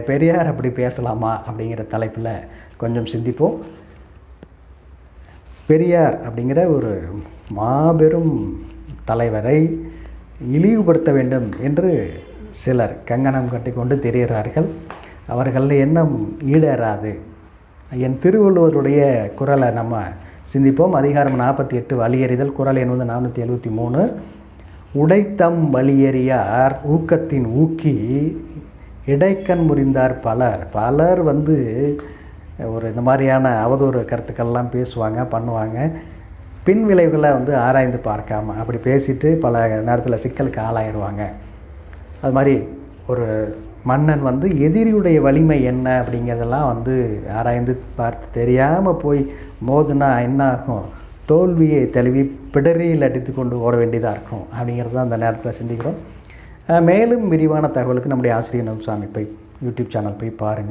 பெரியார் அப்படி பேசலாமா அப்படிங்கிற தலைப்பில் கொஞ்சம் சிந்திப்போம். பெரியார் அப்படிங்கிற ஒரு மாபெரும் தலைவரை இழிவுபடுத்த வேண்டும் என்று சிலர் கங்கணம் கட்டிக்கொண்டு தெரிகிறார்கள். அவர்கள் எண்ணம் ஈடேறாது. என் திருவள்ளுவருடைய குரலை நம்ம சிந்திப்போம். அதிகாரம் நாற்பத்தி எட்டு வழியறிதல். குரல் எண் வந்து நானூற்றி எழுபத்தி மூணு. உடைத்தம் வழியறியார் ஊக்கத்தின் ஊக்கி இடைக்கண் முறிந்தார் பலர். பலர் வந்து ஒரு இந்த மாதிரியான அவதூறு கருத்துக்கள்லாம் பேசுவாங்க பண்ணுவாங்க. பின் விளைவுகளை வந்து ஆராய்ந்து பார்க்காம அப்படி பேசிட்டு பல நேரத்தில் சிக்கலுக்கு ஆளாயிடுவாங்க அது மாதிரி ஒரு மன்னன் வந்து எதிரியுடைய வலிமை என்ன அப்படிங்கிறதெல்லாம் வந்து ஆராய்ந்து பார்த்து தெரியாமல் போய் மோதுனா என்ன ஆகும் தோல்வியை தழுவி பிடரியில் அடித்து கொண்டு ஓட வேண்டியதாக இருக்கும் அப்படிங்கிறது தான் அந்த நேரத்தில் சிந்திக்கிறோம். மேலும் விரிவான தகவலுக்கு நம்முடைய ஆசிரியர் நம்சாமி போய் யூடியூப் சேனல் போய் பாருங்கள்